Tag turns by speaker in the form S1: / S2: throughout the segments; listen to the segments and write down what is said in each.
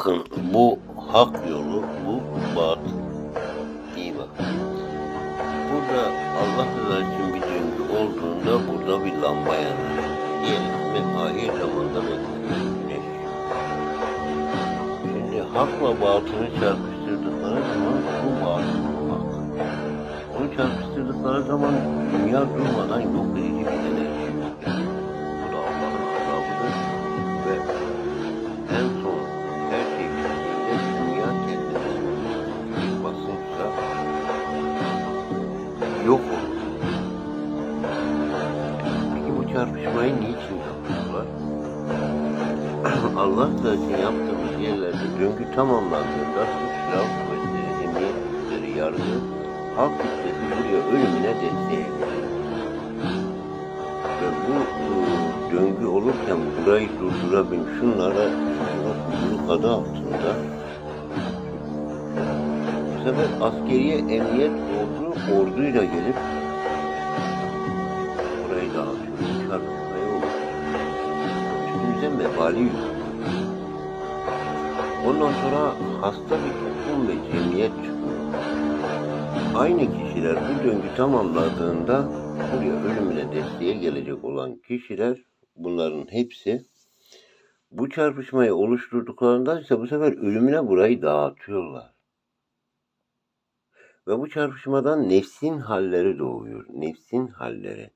S1: Bakın bu hak yolu, bu batıl. İyi bakın. Burada Allah rızası için bir döngü olduğunda burada bir lamba yanar. Diyelim ahir zamanda güneş. Şimdi hakla batılı çarpıştırdıkları zaman bu batıl hak. Bunu çarpıştırdıkları zaman dünya durmadan yok edici bir enerji. Çarpışmayı niçin yapıyorlar? Allah da için yaptığımız yerlerde döngü tamamlandığında suç, silah kuvvetleri, emniyet güçleri, yargı, halk kitlesi buraya ölümüne desteğe. Ve bu döngü olurken burayı durdurabilir, şunlara kuyruk adı altında bu sefer askeriye emniyet ordu orduyla gelip mebali yüklüyor. Ondan sonra hasta bir toplum ve cemiyet çıkıyor. Aynı kişiler bu döngü tamamladığında buraya ölümüne desteğe gelecek olan kişiler bunların hepsi bu çarpışmayı oluşturduklarında ise bu sefer ölümüne burayı dağıtıyorlar. Ve bu çarpışmadan nefsin halleri doğuyor. Nefsin halleri.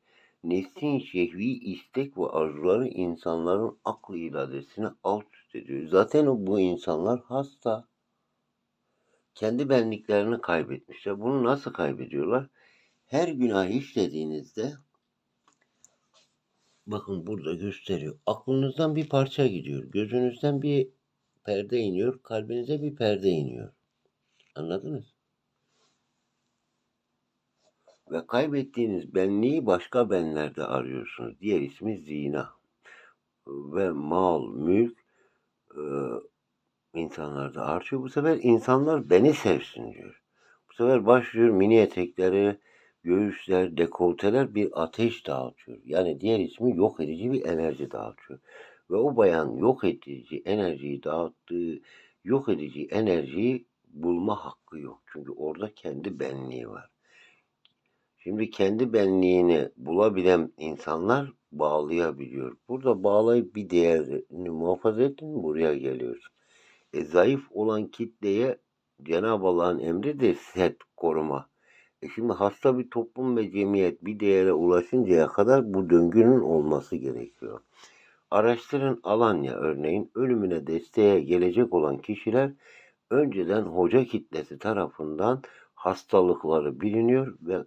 S1: Nefsin şehvi istek ve arzuları insanların aklı iradesini alt üst ediyor. Zaten bu insanlar hasta. Kendi benliklerini kaybetmişler. Bunu nasıl kaybediyorlar? Her günah işlediğinizde bakın burada gösteriyor. Aklınızdan bir parça gidiyor. Gözünüzden bir perde iniyor. Kalbinize bir perde iniyor. Anladınız? Ve kaybettiğiniz benliği başka benlerde arıyorsunuz. Diğer ismi zina. Ve mal, mülk e, insanlarda artıyor. Bu sefer insanlar beni sevsin diyor. Bu sefer başlıyor mini etekleri, göğüsler, dekolteler bir ateş dağıtıyor. Yani diğer ismi yok edici bir enerji dağıtıyor. Ve o bayan yok edici enerjiyi dağıttığı yok edici enerjiyi bulma hakkı yok. Çünkü orada kendi benliği var. Şimdi kendi benliğini bulabilen insanlar bağlayabiliyor. Burada bağlayıp bir değerini muhafaza ettin buraya geliyorsun. E, zayıf olan kitleye Cenab-ı Allah'ın emri de set koruma. E şimdi hasta bir toplum ve cemiyet bir değere ulaşıncaya kadar bu döngünün olması gerekiyor. Araştırın Alanya örneğin ölümüne desteğe gelecek olan kişiler önceden hoca kitlesi tarafından hastalıkları biliniyor ve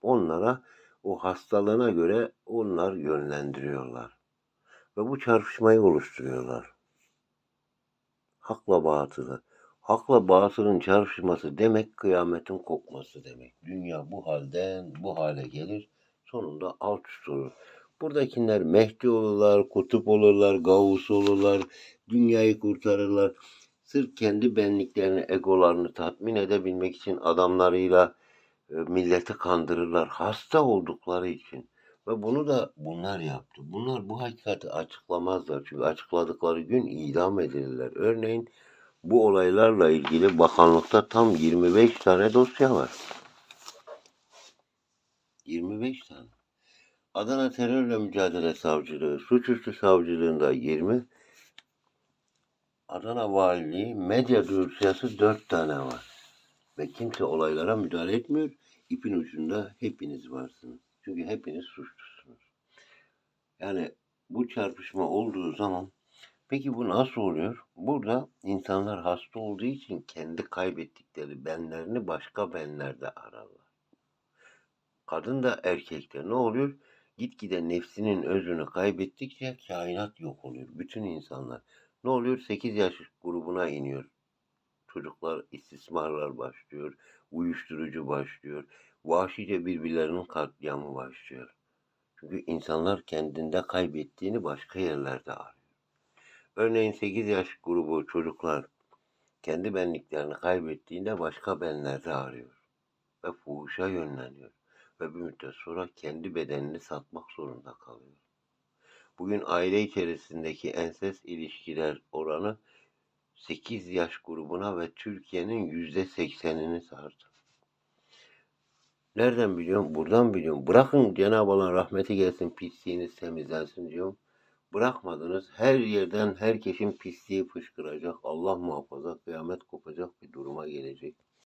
S1: onlara o hastalığına göre onlar yönlendiriyorlar. Ve bu çarpışmayı oluşturuyorlar. Hakla batılı. Hakla batılın çarpışması demek kıyametin kopması demek. Dünya bu halden bu hale gelir. Sonunda alt üst olur. Buradakiler Mehdi olurlar, kutup olurlar, gavus olurlar, dünyayı kurtarırlar. Sırf kendi benliklerini, egolarını tatmin edebilmek için adamlarıyla milleti kandırırlar. Hasta oldukları için. Ve bunu da bunlar yaptı. Bunlar bu hakikati açıklamazlar. Çünkü açıkladıkları gün idam edilirler. Örneğin bu olaylarla ilgili bakanlıkta tam 25 tane dosya var. 25 tane. Adana Terörle Mücadele Savcılığı, Suçüstü Savcılığında 20, Adana Valiliği medya dosyası 4 tane var. Ve kimse olaylara müdahale etmiyor. İpin ucunda hepiniz varsınız. Çünkü hepiniz suçlusunuz. Yani bu çarpışma olduğu zaman peki bu nasıl oluyor? Burada insanlar hasta olduğu için kendi kaybettikleri benlerini başka benlerde ararlar. Kadın da erkek de ne oluyor? Gitgide nefsinin özünü kaybettikçe kainat yok oluyor. Bütün insanlar. Ne oluyor? 8 yaş grubuna iniyor. Çocuklar istismarlar başlıyor. Uyuşturucu başlıyor. Vahşice birbirlerinin katliamı başlıyor. Çünkü insanlar kendinde kaybettiğini başka yerlerde arıyor. Örneğin 8 yaş grubu çocuklar kendi benliklerini kaybettiğinde başka benlerde arıyor. Ve fuhuşa yönleniyor. Ve bir müddet sonra kendi bedenini satmak zorunda kalıyor. Bugün aile içerisindeki ensest ilişkiler oranı 8 yaş grubuna ve Türkiye'nin yüzde seksenini sardı. Nereden biliyorum? Buradan biliyorum. Bırakın Cenab-ı Allah'ın rahmeti gelsin, pisliğiniz temizlensin diyorum. Bırakmadınız. Her yerden herkesin pisliği fışkıracak. Allah muhafaza kıyamet kopacak bir duruma gelecek.